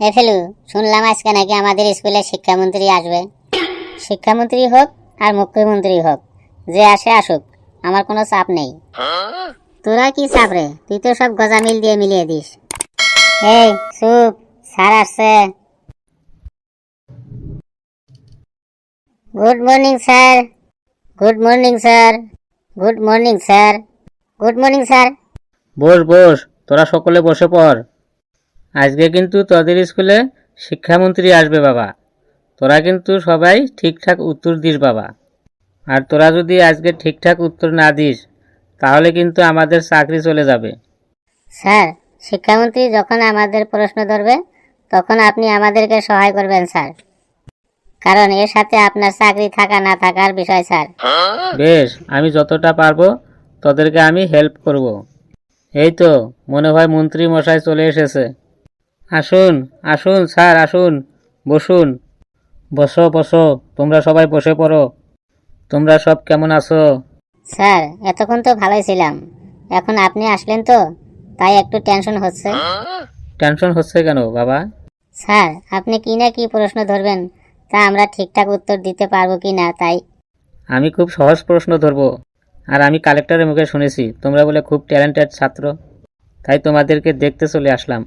এ ফেলু, শুনলাম আজকে নাকি আমাদের স্কুলে শিক্ষামন্ত্রী আসবে। শিক্ষামন্ত্রী হোক আর মুখ্যমন্ত্রী হোক, যে আসে আসুক, আমার কোনো চাপ নেই। তোরা কি চাপ রে? তুই তো সব গজামিল দিয়ে মিলিয়ে দিস। এই, চুপ, স্যার আসছে। Good morning, sir. Good morning, sir. Good morning, sir. Good morning, sir. বস বস, তোরা সকলে বসে পড়। আজকে কিন্তু তোদের স্কুলে শিক্ষামন্ত্রী আসবে বাবা। তোরা কিন্তু সবাই ঠিকঠাক উত্তর দিস বাবা। আর তোরা যদি আজকে ঠিকঠাক উত্তর না দিস তাহলে কিন্তু আমাদের চাকরি চলে যাবে। স্যার শিক্ষামন্ত্রী যখন আমাদের প্রশ্ন ধরবে তখন আপনি আমাদেরকে সহায় করবেন স্যার। কারণ এর সাথে আপনার চাকরি থাকা না থাকার বিষয় স্যার। বেশ আমি যতটা পারব তোদেরকে আমি হেল্প করব। এই তো মনে হয় মন্ত্রী মশাই চলে এসেছে। আসুন আসুন স্যার আসুন বসুন। বসো বসো তোমরা সবাই বসে পড়ো। তোমরা সব কেমন আছো? স্যার এতক্ষণ তো ভালোই ছিলাম। এখন আপনি আসলেন তো তাই একটু টেনশন হচ্ছে। টেনশন হচ্ছে কেন বাবা? স্যার আপনি কি না কি প্রশ্ন ধরবেন তা আমরা ঠিকঠাক উত্তর দিতে পারব কি না তাই। আমি খুব সহজ প্রশ্ন ধরবো আর আমি কালেক্টরের মুখে শুনেছি তোমরা বলে খুব ট্যালেন্টেড ছাত্র। তাই তোমাদেরকে দেখতে চলে আসলাম।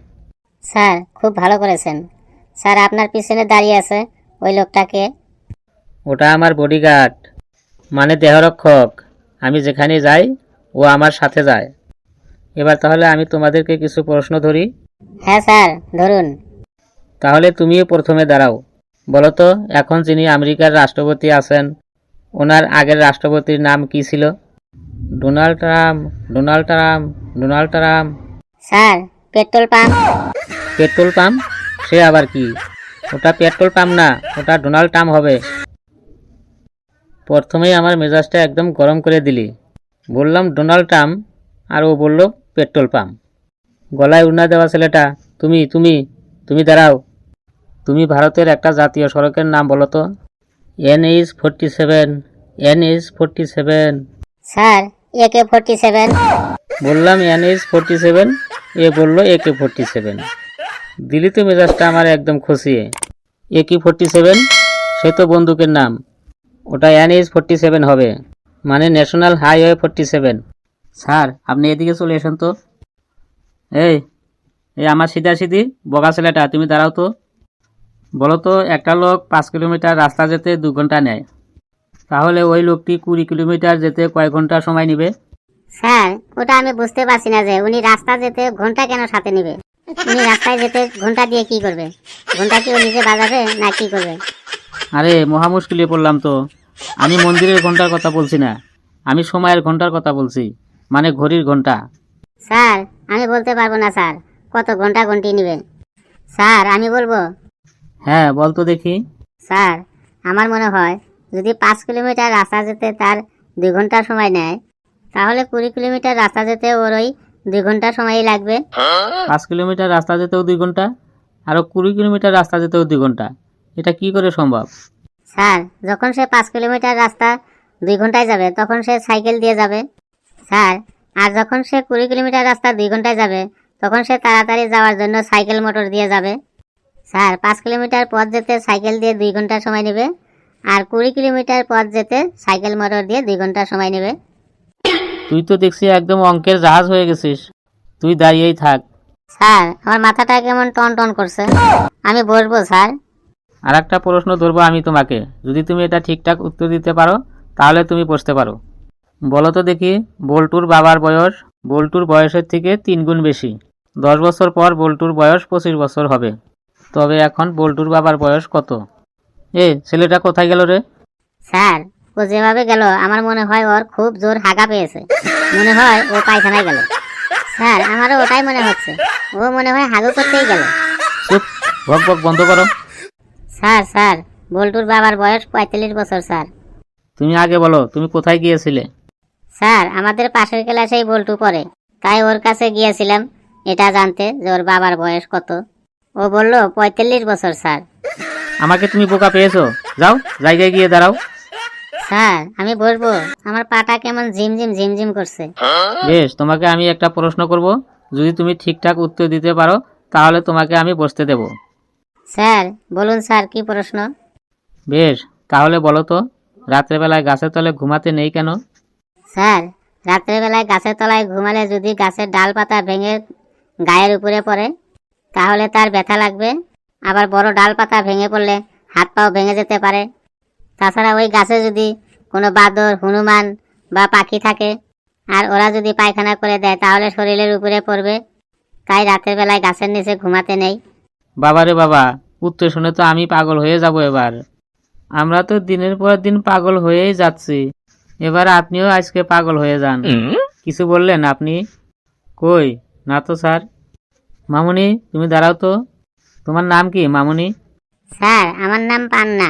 স্যার খুব ভালো করেছেন। স্যার আপনার পিছনে দাঁড়িয়ে আছে ওই লোকটাকে। ওটা আমার বডিগার্ড মানে দেহরক্ষক। আমি যেখানে যাই ও আমার সাথে যায়। এবার তাহলে আমি তোমাদেরকে কিছু প্রশ্ন ধরি। হ্যাঁ স্যার ধরুন। তাহলে তুমিও প্রথমে দাঁড়াও। বলো তো এখন যিনি আমেরিকার রাষ্ট্রপতি আছেন ওনার আগের রাষ্ট্রপতির নাম কি ছিল? Donald Trump Donald Trump Donald Trump. Sir petrol pump. Petrol pump? সে আবার কি? ওটা পেট্রোল পাম্প না ওটা ডোনাল্ড ট্রাম্প হবে। প্রথমেই আমার মেজাজটা একদম গরম করে দিলি। বললাম ডোনাল্ড ট্রাম্প? আর ও বলল পেট্রোল পাম্প। গলায় উন্না দেওয়া ছেলেটা তুমি তুমি তুমি দাঁড়াও। তুমি ভারতের একটা জাতীয় সড়কের নাম বলো তো? N H forty seven N H forty seven. Sir AK forty seven. বললাম এন এইচ ফোরটি সেভেন এ বলল একে ফোরটি সেভেন দিলি তো মেজাজটা আমার একদম খুশিয়ে একে ফোরটি সেভেন সে তো বন্দুকের নাম। ওটা এন এইচ ফোরটি সেভেন হবে। মানে national highway forty seven sir, আপনি এদিকে চলে এসেন তো। এই এই আমার সিধা সিধি বগা ছেলেটা, তুমি দাঁড়াও তো। বলো তো, একটা লোক পাঁচ কিলোমিটার রাস্তা যেতে দু ঘণ্টা নেয়। তাহলে ওই লোকটি কুড়ি কিলোমিটার যেতে কয় ঘণ্টা সময় নেবে? স্যার ওটা আমি বুঝতে পারছি না যে উনি রাস্তা যেতে ঘণ্টা কেন সাথে নেবে? উনি রাস্তায় যেতে ঘণ্টা দিয়ে কি করবে? ঘণ্টা কি ও নিজে বাজাবে না কি করবে? আরে মহা মুশকিলে পড়লাম তো। আমি মন্দিরের ঘণ্টার কথা বলছি না। আমি সময়ের ঘণ্টার কথা বলছি মানে ঘড়ির ঘণ্টা। স্যার আমি বলতে পারব না স্যার। কত ঘণ্টা ঘন্টি নেবে? স্যার আমি বলব? হ্যাঁ বল তো দেখি। স্যার আমার মনে হয় যদি পাঁচ কিলোমিটার রাস্তা যেতে তার দুই ঘণ্টা সময় নেয় তাহলে কুড়ি কিলোমিটার রাস্তা যেতে ওর ওই দুই ঘণ্টা সময়ই লাগবে। পাঁচ কিলোমিটার রাস্তা যেতেও দুই ঘণ্টা আরও কুড়ি কিলোমিটার রাস্তা যেতেও দুই ঘণ্টা। এটা কি করে সম্ভব? স্যার যখন সে পাঁচ কিলোমিটার রাস্তা দুই ঘন্টায় যাবে তখন সে সাইকেল দিয়ে যাবে। স্যার আর যখন সে কুড়ি কিলোমিটার রাস্তা দুই ঘন্টায় যাবে তখন সে তাড়াতাড়ি যাওয়ার জন্য সাইকেল মোটর দিয়ে যাবে। স্যার পাঁচ কিলোমিটার পথ যেতে সাইকেল দিয়ে দুই ঘণ্টা সময় নেবে আর কুড়ি কিলোমিটার পথ যেতে সাইকেল মোটর দিয়ে দুই ঘণ্টা সময় নেবে। তুই তো দেখছি একদম অঙ্কের জাহাজ হয়ে গেছিস। তুই দাঁড়িয়েই থাক। স্যার আমার মাথাটা কেমন টন টন করছে। আমি বসবো স্যার। আর একটা প্রশ্ন ধরবো আমি তোমাকে। যদি তুমি এটা ঠিকঠাক উত্তর দিতে পারো তাহলে তুমি বসতে পারো। বলো তো দেখি বল্টুর বাবার বয়স বল্টুর বয়সের থেকে তিন গুণ বেশি। দশ বছর পর বল্টুর বয়স পঁচিশ বছর হবে। তবে এখন বল্টুর বাবার বয়স কত? এ ছেলেটা কোথায় গেল রে? স্যার ও যেভাবে গেল আমার মনে হয় ওর খুব জোর হাগা পেয়েছে। মনে হয় ও পায়খানায় গেল। স্যার আমারও ওটাই মনে হচ্ছে। ও মনে হয় হাগু করতেই গেল। চুপ বন্ধ করো। স্যার স্যার বল্টুর বাবার বয়স পঁয়তাল্লিশ বছর স্যার। তুমি আগে বলো তুমি কোথায় গিয়েছিলে? স্যার আমাদের পাশের ক্লাসেই বল্টু পড়ে। তাই ওর কাছে গিয়েছিলাম এটা জানতে যে ওর বাবার বয়স কত। ও বলল পঁয়তাল্লিশ বছর স্যার। আমাকে তুমি বোকা পেয়েছ। যাও জায়গায় গিয়ে দাঁড়াও। স্যার আমি বসবো আমার পাটা কেমন ঝিমঝিম ঝিমঝিম করছে। বেশ তোমাকে আমি একটা প্রশ্ন করব। যদি তুমি ঠিকঠাক উত্তর দিতে পারো তাহলে তোমাকে আমি বসতে দেব। স্যার বলুন স্যার কি প্রশ্ন? বেশ তাহলে বলো তো রাত্রেবেলায় গাছের তলে ঘুমাতে নেই কেন? স্যার রাত্রেবেলায় গাছের তলায় ঘুমালে যদি গাছের ডাল পাতা ভেঙে গায়ের উপরে পড়ে তাহলে তার ব্যথা লাগবে। আবার বড় ডাল পাতা ভেঙে পড়লে হাত পাও ভেঙে যেতে পারে। তাছাড়া ওই গাছে যদি কোনো বাদর হনুমান বা পাখি থাকে আর ওরা যদি পায়খানা করে দেয় তাহলে শরীরের উপরে পড়বে। তাই রাতের বেলায় গাছের নিচে ঘুমাতে নেই। বাবারে বাবা উত্তর শুনে তো আমি পাগল হয়ে যাব এবার। আমরা তো দিনের পর দিন পাগল হয়েই যাচ্ছি। এবার আপনিও আজকে পাগল হয়ে যান। কিছু বললেন আপনি? কই? না তো স্যার। মামুনি তুমি দাঁড়াও তো। তোমার নাম কি মামুনি? স্যার আমার নাম পান্না।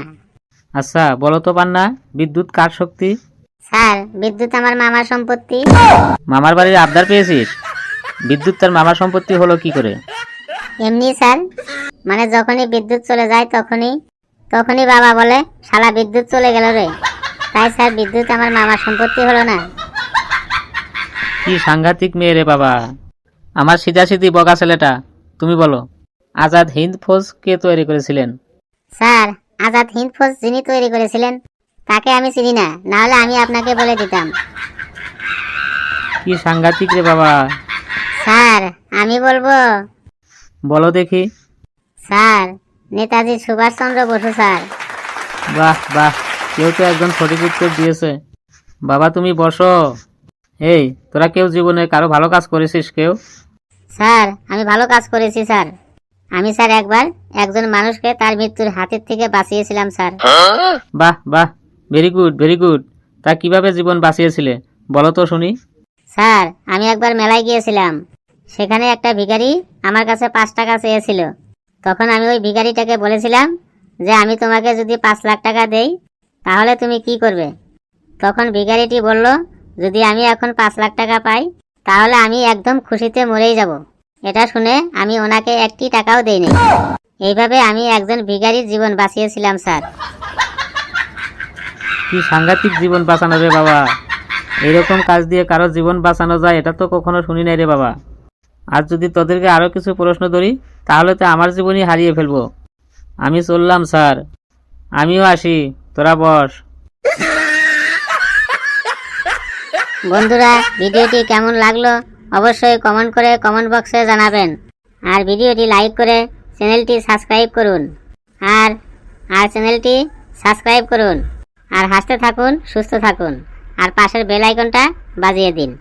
আচ্ছা বলো তো পান্না বিদ্যুৎ কার শক্তি? স্যার বিদ্যুৎ আমার মামার সম্পত্তি। মামার বাড়ির আবদার পেয়েছিস? বিদ্যুৎ তার মামার সম্পত্তি হলো কি করে? এমনি স্যার মানে যখনই বিদ্যুৎ চলে যায় তখনই তখনই বাবা বলে শালা বিদ্যুৎ চলে গেল রে। তাই স্যার বিদ্যুৎ আমার মামার সম্পত্তি হলো না। কি সাংঘাতিক মেয়ে রে বাবা। আমার সিধাসিধি বগা ছেলেটা তুমি বলো আজাদ হিন্দ ফৌজ কে তৈরি করেছিলেন? স্যার আজাদ হিন্দ ফৌজ যিনি তৈরি করেছিলেন তাকে আমি চিনি না না হলে আমি আপনাকে বলে দিতাম। কি সাংঘাতিক রে বাবা। স্যার আমি বলব। বলো দেখি। Sir Netaji Subhash Chandra Bose sir. বাহ বাহ কেউ তো একজন সঠিক উত্তর দিয়েছে। বাবা তুমি বসো। এই তোরা কেউ জীবনে কারও ভালো কাজ করেছিস কেউ? স্যার আমি ভালো কাজ করেছি স্যার। আমি স্যার একবার একজন মানুষকে তার মৃত্যুর হাতের থেকে বাঁচিয়েছিলাম স্যার। বাহ বাহ ভেরি গুড ভেরি গুড তা কীভাবে জীবন বাঁচিয়েছিলে? বলো তো শুনি। স্যার আমি একবার মেলায় গিয়েছিলাম। সেখানে একটা ভিখারি আমার কাছে পাঁচ টাকা চেয়েছিল। তখন আমি ওই ভিখারিটাকে বলেছিলাম যে আমি তোমাকে যদি পাঁচ লাখ টাকা দেই তাহলে তুমি কি করবে? তখন ভিখারিটি বলল যদি আমি এখন পাঁচ লাখ টাকা পাই তাহলে আমি একদম খুশিতে মরেই যাব। এটা শুনে আমি ওনাকে একটি টাকাও দেইনি। এইভাবে আমি একজন ভিখারির জীবন বাঁচিয়েছিলাম স্যার। কি সাংঘাতিক জীবন বাঁচানো রে বাবা। এরকম কাজ দিয়ে কারও জীবন বাঁচানো যায় এটা তো কখনো শুনি নাই রে বাবা। আর যদি তোদেরকে আরও কিছু প্রশ্ন ধরি তাহলে তো আমার জীবনই হারিয়ে ফেলব। আমি চললাম স্যার। আমিও আসি। তোরা বস। বন্ধুরা ভিডিওটি কেমন লাগল? অবশ্যই কমেন্ট করে কমেন্ট বক্সে জানাবেন। আর ভিডিওটি লাইক করে চ্যানেলটি সাবস্ক্রাইব করুন। আর আর চ্যানেলটি সাবস্ক্রাইব করুন। আর হাসতে থাকুন, সুস্থ থাকুন। আর পাশের বেল আইকনটা বাজিয়ে দিন।